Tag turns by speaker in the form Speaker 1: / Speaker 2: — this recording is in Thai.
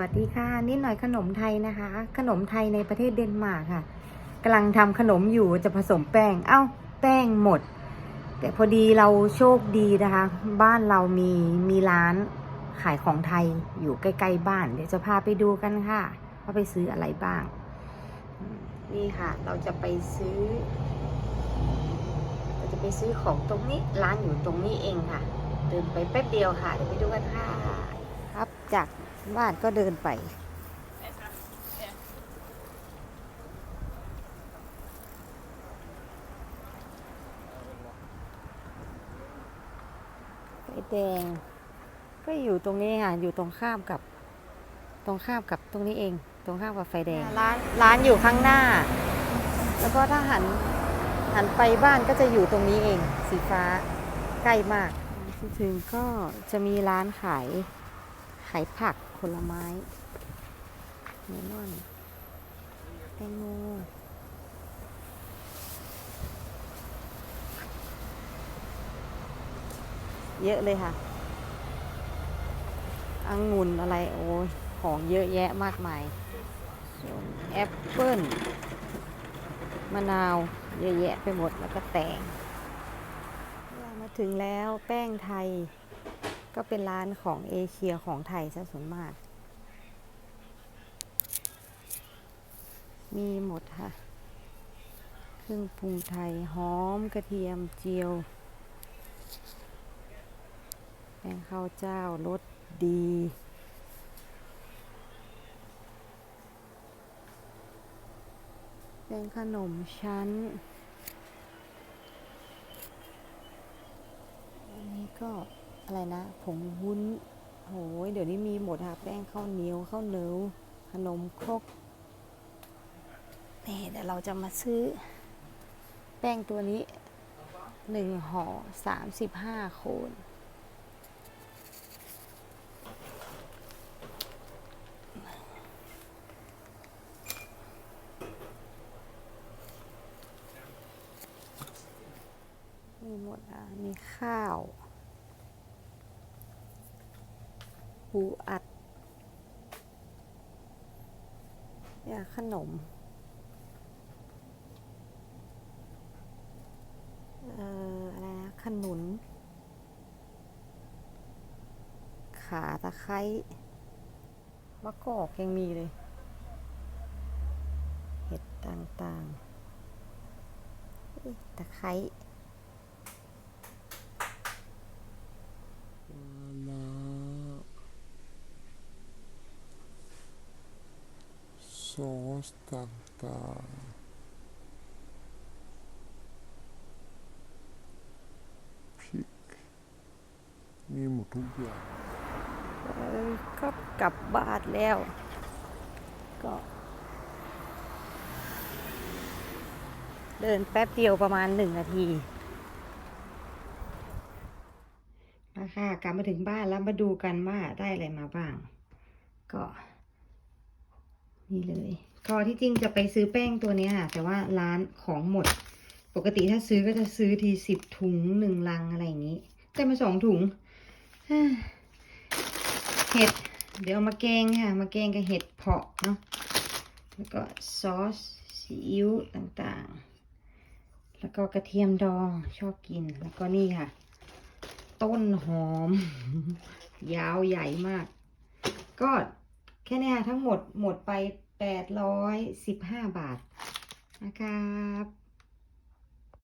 Speaker 1: วัสดีค่ะนิดหน่อยขนมไทยนะคะ ขนมไทยในประเทศเดนมาร์กค่ะกำลังทำขนมอยู่จะผสมแป้งเอ้า แป้งหมด แต่พอดีเราโชคดีนะคะ บ้านเรามีมีร้านขายของไทยอยู่ใกล้ๆบ้าน เดี๋ยวจะพาไปดูกันค่ะว่าไปซื้ออะไรบ้าง นี่ค่ะ เราจะไปซื้อ เราจะไปซื้อของตรงนี้ร้านอยู่ตรงนี้เองค่ะ เดินไปแป๊บเดียวค่ะเดี๋ยวไปดูกันค่ะ ครับจาก บ้านก็เดินไป ไฟแดง ก็อยู่ตรงนี้ค่ะ อยู่ตรงข้ามกับ ตรงข้ามกับตรงนี้เอง ตรงข้ามกับไฟแดง ร้านร้านอยู่ข้างหน้า แล้วก็ถ้าหันหันไปบ้านก็จะอยู่ตรงนี้เอง สีฟ้าใกล้มาก ถึงก็จะมีร้านขายขายผัก ผลไม้เมลอนแตงโมเยอะเลยค่ะ องุ่นอะไร โอ้ยของเยอะแยะมากมายแอปเปิ้ลมะนาวเยอะแยะไปหมดแล้วก็แตงมาถึงแล้วแป้งไทย ก็เป็นร้านของเอเชียของไทยซะส่วนมาก มีหมดค่ะ เครื่องปรุงไทย หอมกระเทียมเจียวแป้งข้าวเจ้ารสดี เป็นขนมชั้น อันนี้ก็ อะไรนะ ผงวุ้นโหยเดี๋ยวนี้มีหมดค่ะแป้งข้าวเหนียวข้าวเหนียวขนมครกนี่เดี๋ยวเราจะมาซื้อ แป้งตัวนี้หนึ่งห่อสามสิบห้าโคนมีหมดอะ มีข้าว ปูอัดยาขนมอะไรนะขนุน ขาตะไคร้มะกอกยังมีเลย เห็ดต่างๆตะไคร้
Speaker 2: แล้ว ซอสต่างๆพริกมีหมดทุกอย่าง
Speaker 1: ก็กลับบ้านแล้ว ก็ เดินแป๊บเดียวประมาณหนึ่งนาทีมาค่ะกลับมาถึงบ้านแล้วมาดูกันว่าได้อะไรมาบ้าง ก็ นี่เลยก็ที่จริงจะไปซื้อแป้งตัวนี้ค่ะแต่ว่าร้านของหมด ปกติถ้าซื้อก็จะซื้อทีสิบถุงหนึ่งลังอะไรอย่างนี้ได้มาสองถุงเห็ด เดี๋ยวมาแกงค่ะ มาแกงกับเห็ดเผาะเนาะแล้วก็ซอสซีอิ๊วต่างๆ แล้วก็กระเทียมดองชอบกินแล้วก็นี่ค่ะ ต้นหอม ยาวใหญ่มาก ก็ แค่นี้ทั้งหมดหมดไปแปดร้อยสิบห้าบาทนะครับ